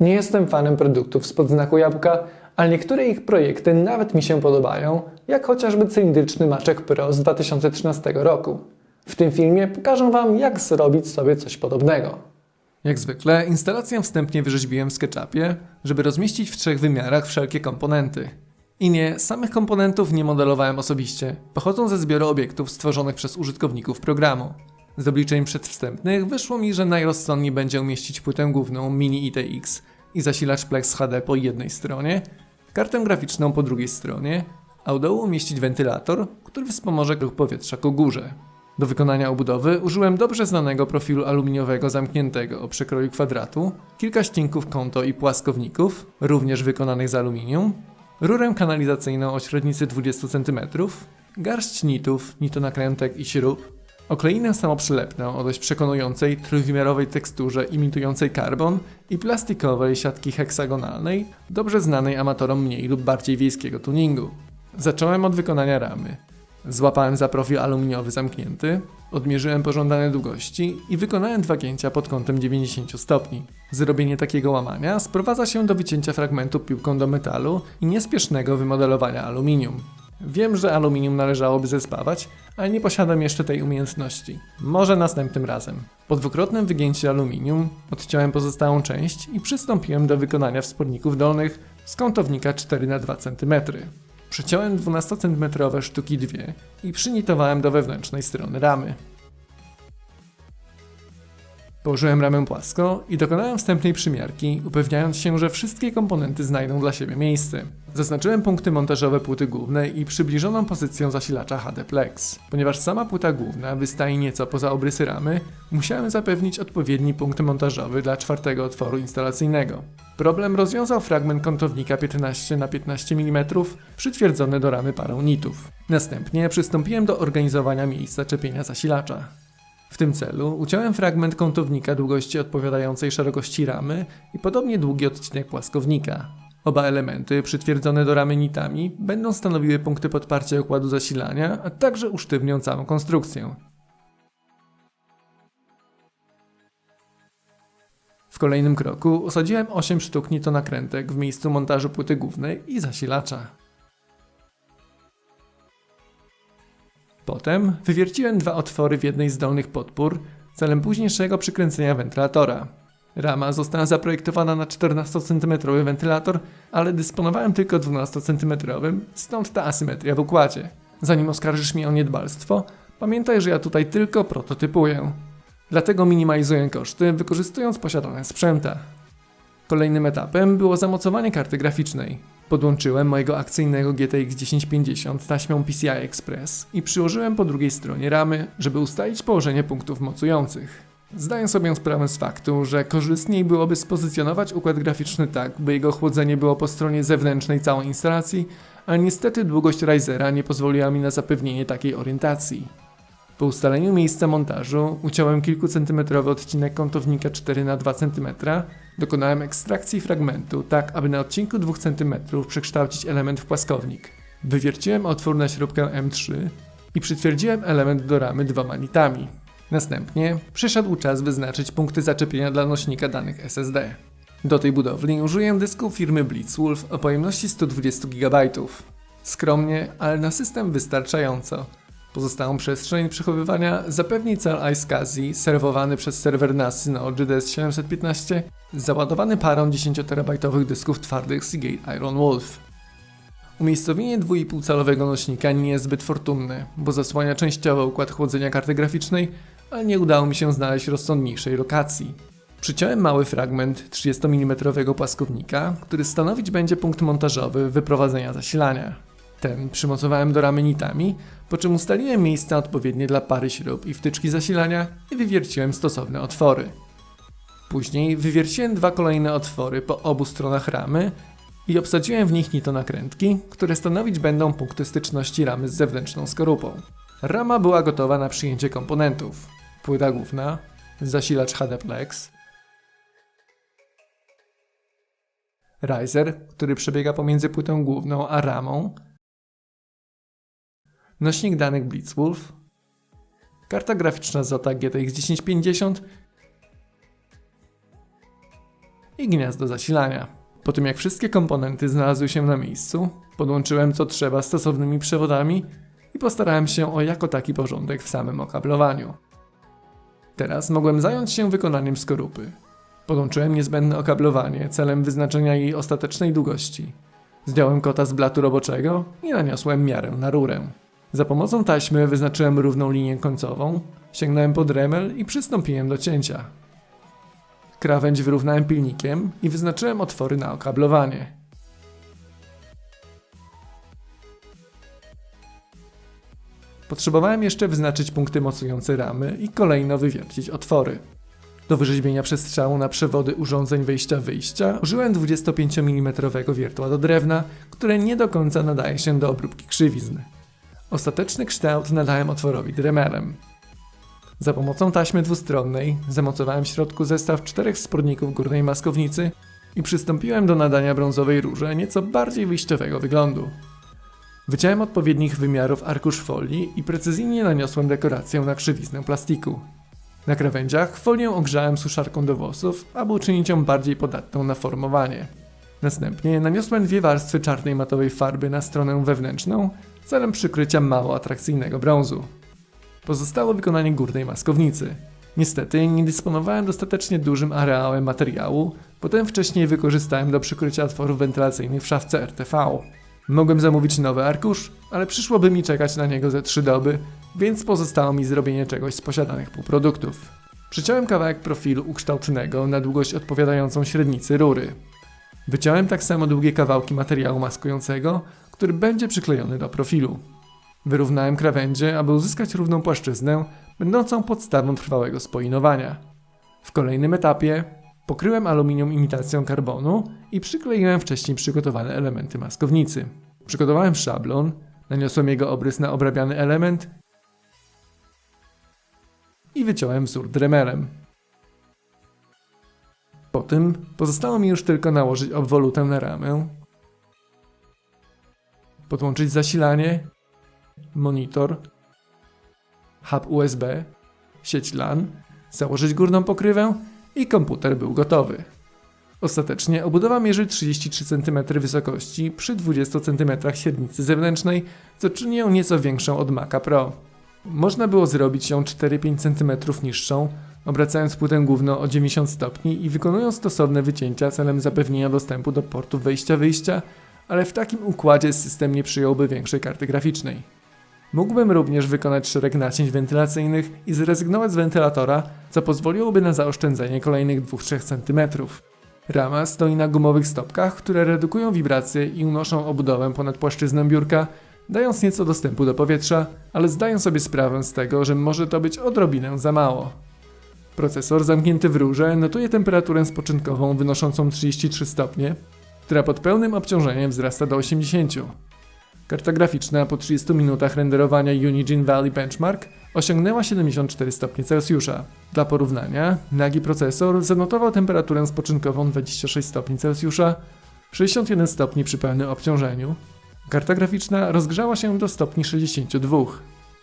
Nie jestem fanem produktów spod znaku jabłka, ale niektóre ich projekty nawet mi się podobają, jak chociażby cylindryczny maczek Pro z 2013 roku. W tym filmie pokażę Wam, jak zrobić sobie coś podobnego. Jak zwykle, instalację wstępnie wyrzeźbiłem w SketchUpie, żeby rozmieścić w trzech wymiarach wszelkie komponenty. I nie, samych komponentów nie modelowałem osobiście, pochodzą ze zbioru obiektów stworzonych przez użytkowników programu. Z obliczeń przedwstępnych wyszło mi, że najrozsądniej będzie umieścić płytę główną Mini ITX i zasilacz Plex HD po jednej stronie, kartę graficzną po drugiej stronie, a u dołu umieścić wentylator, który wspomoże ruch powietrza ku górze. Do wykonania obudowy użyłem dobrze znanego profilu aluminiowego zamkniętego o przekroju kwadratu, kilka ścinków konto i płaskowników, również wykonanych z aluminium, rurę kanalizacyjną o średnicy 20 cm, garść nitów, nitonakrętek i śrub, okleinę samoprzylepną o dość przekonującej trójwymiarowej teksturze imitującej karbon i plastikowej siatki heksagonalnej, dobrze znanej amatorom mniej lub bardziej wiejskiego tuningu. Zacząłem od wykonania ramy. Złapałem za profil aluminiowy zamknięty, odmierzyłem pożądane długości i wykonałem dwa gięcia pod kątem 90 stopni. Zrobienie takiego łamania sprowadza się do wycięcia fragmentu piłką do metalu i niespiesznego wymodelowania aluminium. Wiem, że aluminium należałoby zespawać, ale nie posiadam jeszcze tej umiejętności. Może następnym razem. Po dwukrotnym wygięciu aluminium odciąłem pozostałą część i przystąpiłem do wykonania wsporników dolnych z kątownika 4 na 2 cm. Przyciąłem 12 cm sztuki dwie i przynitowałem do wewnętrznej strony ramy. Położyłem ramę płasko i dokonałem wstępnej przymiarki, upewniając się, że wszystkie komponenty znajdą dla siebie miejsce. Zaznaczyłem punkty montażowe płyty głównej i przybliżoną pozycję zasilacza HD Plex. Ponieważ sama płyta główna wystaje nieco poza obrysy ramy, musiałem zapewnić odpowiedni punkt montażowy dla czwartego otworu instalacyjnego. Problem rozwiązał fragment kątownika 15 na 15 mm przytwierdzony do ramy parą nitów. Następnie przystąpiłem do organizowania miejsca czepienia zasilacza. W tym celu uciąłem fragment kątownika długości odpowiadającej szerokości ramy i podobnie długi odcinek płaskownika. Oba elementy przytwierdzone do ramy nitami będą stanowiły punkty podparcia układu zasilania, a także usztywnią całą konstrukcję. W kolejnym kroku osadziłem 8 sztuk nitonakrętek w miejscu montażu płyty głównej i zasilacza. Potem wywierciłem dwa otwory w jednej z dolnych podpór celem późniejszego przykręcenia wentylatora. Rama została zaprojektowana na 14 cm wentylator, ale dysponowałem tylko 12 cm, stąd ta asymetria w układzie. Zanim oskarżysz mnie o niedbalstwo, pamiętaj, że ja tutaj tylko prototypuję. Dlatego minimalizuję koszty, wykorzystując posiadane sprzęta. Kolejnym etapem było zamocowanie karty graficznej. Podłączyłem mojego akcyjnego GTX 1050 taśmą PCI Express i przyłożyłem po drugiej stronie ramy, żeby ustalić położenie punktów mocujących. Zdaję sobie sprawę z faktu, że korzystniej byłoby spozycjonować układ graficzny tak, by jego chłodzenie było po stronie zewnętrznej całej instalacji, ale niestety długość Risera nie pozwoliła mi na zapewnienie takiej orientacji. Po ustaleniu miejsca montażu uciąłem kilkucentymetrowy odcinek kątownika 4 na 2 cm, dokonałem ekstrakcji fragmentu tak, aby na odcinku 2 cm przekształcić element w płaskownik. Wywierciłem otwór na śrubkę M3 i przytwierdziłem element do ramy dwoma nitami. Następnie przyszedł czas wyznaczyć punkty zaczepienia dla nośnika danych SSD. Do tej budowli użyję dysku firmy Blitzwolf o pojemności 120 GB. Skromnie, ale na system wystarczająco. Pozostałą przestrzeń przechowywania zapewni cel iSCSI serwowany przez serwer NAS na GDS 715 załadowany parą 10-terabajtowych dysków twardych Seagate Iron Wolf. Umiejscowienie 2,5-calowego nośnika nie jest zbyt fortunne, bo zasłania częściowo układ chłodzenia karty graficznej, ale nie udało mi się znaleźć rozsądniejszej lokacji. Przyciąłem mały fragment 30 mm płaskownika, który stanowić będzie punkt montażowy wyprowadzenia zasilania. Ten przymocowałem do ramy nitami, po czym ustaliłem miejsca odpowiednie dla pary śrub i wtyczki zasilania i wywierciłem stosowne otwory. Później wywierciłem dwa kolejne otwory po obu stronach ramy i obsadziłem w nich nitonakrętki, które stanowić będą punkty styczności ramy z zewnętrzną skorupą. Rama była gotowa na przyjęcie komponentów. Płyta główna, zasilacz HD Plex, riser, który przebiega pomiędzy płytą główną a ramą, nośnik danych Blitzwolf, karta graficzna Zota GTX 1050 i gniazdo zasilania. Po tym jak wszystkie komponenty znalazły się na miejscu, podłączyłem co trzeba stosownymi przewodami i postarałem się o jako taki porządek w samym okablowaniu. Teraz mogłem zająć się wykonaniem skorupy. Podłączyłem niezbędne okablowanie celem wyznaczenia jej ostatecznej długości. Zdjąłem kota z blatu roboczego i naniosłem miarę na rurę. Za pomocą taśmy wyznaczyłem równą linię końcową, sięgnąłem pod remel i przystąpiłem do cięcia. Krawędź wyrównałem pilnikiem i wyznaczyłem otwory na okablowanie. Potrzebowałem jeszcze wyznaczyć punkty mocujące ramy i kolejno wywiercić otwory. Do wyrzeźbienia przestrzału na przewody urządzeń wejścia-wyjścia użyłem 25 mm wiertła do drewna, które nie do końca nadaje się do obróbki krzywizn. Ostateczny kształt nadałem otworowi dremelem. Za pomocą taśmy dwustronnej zamocowałem w środku zestaw czterech sporników górnej maskownicy i przystąpiłem do nadania brązowej rurze nieco bardziej wyjściowego wyglądu. Wyciąłem odpowiednich wymiarów arkusz folii i precyzyjnie naniosłem dekorację na krzywiznę plastiku. Na krawędziach folię ogrzałem suszarką do włosów, aby uczynić ją bardziej podatną na formowanie. Następnie naniosłem dwie warstwy czarnej matowej farby na stronę wewnętrzną celem przykrycia mało atrakcyjnego brązu. Pozostało wykonanie górnej maskownicy. Niestety nie dysponowałem dostatecznie dużym areałem materiału, potem wcześniej wykorzystałem do przykrycia otworów wentylacyjnych w szafce RTV. Mogłem zamówić nowy arkusz, ale przyszłoby mi czekać na niego ze trzy doby, więc pozostało mi zrobienie czegoś z posiadanych półproduktów. Przyciąłem kawałek profilu ukształtnego na długość odpowiadającą średnicy rury. Wyciąłem tak samo długie kawałki materiału maskującego, który będzie przyklejony do profilu. Wyrównałem krawędzie, aby uzyskać równą płaszczyznę, będącą podstawą trwałego spoinowania. W kolejnym etapie pokryłem aluminium imitacją karbonu i przykleiłem wcześniej przygotowane elementy maskownicy. Przygotowałem szablon, naniosłem jego obrys na obrabiany element i wyciąłem wzór dremelem. Po tym pozostało mi już tylko nałożyć obwolutę na ramę, podłączyć zasilanie, monitor, hub USB, sieć LAN, założyć górną pokrywę i komputer był gotowy. Ostatecznie obudowa mierzy 33 cm wysokości przy 20 cm średnicy zewnętrznej, co czyni ją nieco większą od Maca Pro. Można było zrobić ją 4-5 cm niższą, obracając płytę główną o 90 stopni i wykonując stosowne wycięcia celem zapewnienia dostępu do portów wejścia-wyjścia, ale w takim układzie system nie przyjąłby większej karty graficznej. Mógłbym również wykonać szereg nacięć wentylacyjnych i zrezygnować z wentylatora, co pozwoliłoby na zaoszczędzenie kolejnych 2-3 cm. Rama stoi na gumowych stopkach, które redukują wibracje i unoszą obudowę ponad płaszczyznę biurka, dając nieco dostępu do powietrza, ale zdaję sobie sprawę z tego, że może to być odrobinę za mało. Procesor zamknięty w rurze notuje temperaturę spoczynkową wynoszącą 33 stopnie, która pod pełnym obciążeniem wzrasta do 80. Karta graficzna po 30 minutach renderowania Unigine Valley Benchmark osiągnęła 74 stopnie Celsjusza. Dla porównania, nagi procesor zanotował temperaturę spoczynkową 26 stopni Celsjusza, 61 stopni przy pełnym obciążeniu. Karta graficzna rozgrzała się do stopni 62.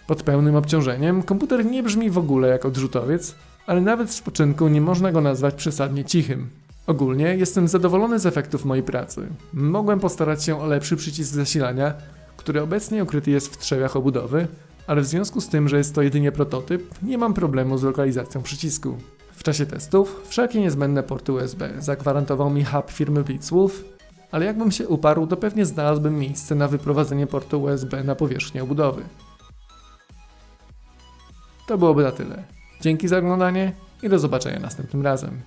Pod pełnym obciążeniem komputer nie brzmi w ogóle jak odrzutowiec, ale nawet w spoczynku nie można go nazwać przesadnie cichym. Ogólnie jestem zadowolony z efektów mojej pracy. Mogłem postarać się o lepszy przycisk zasilania, który obecnie ukryty jest w trzewiach obudowy, ale w związku z tym, że jest to jedynie prototyp, nie mam problemu z lokalizacją przycisku. W czasie testów wszelkie niezbędne porty USB zagwarantował mi hub firmy Blitzwolf, ale jakbym się uparł, to pewnie znalazłbym miejsce na wyprowadzenie portu USB na powierzchnię obudowy. To byłoby na tyle. Dzięki za oglądanie i do zobaczenia następnym razem.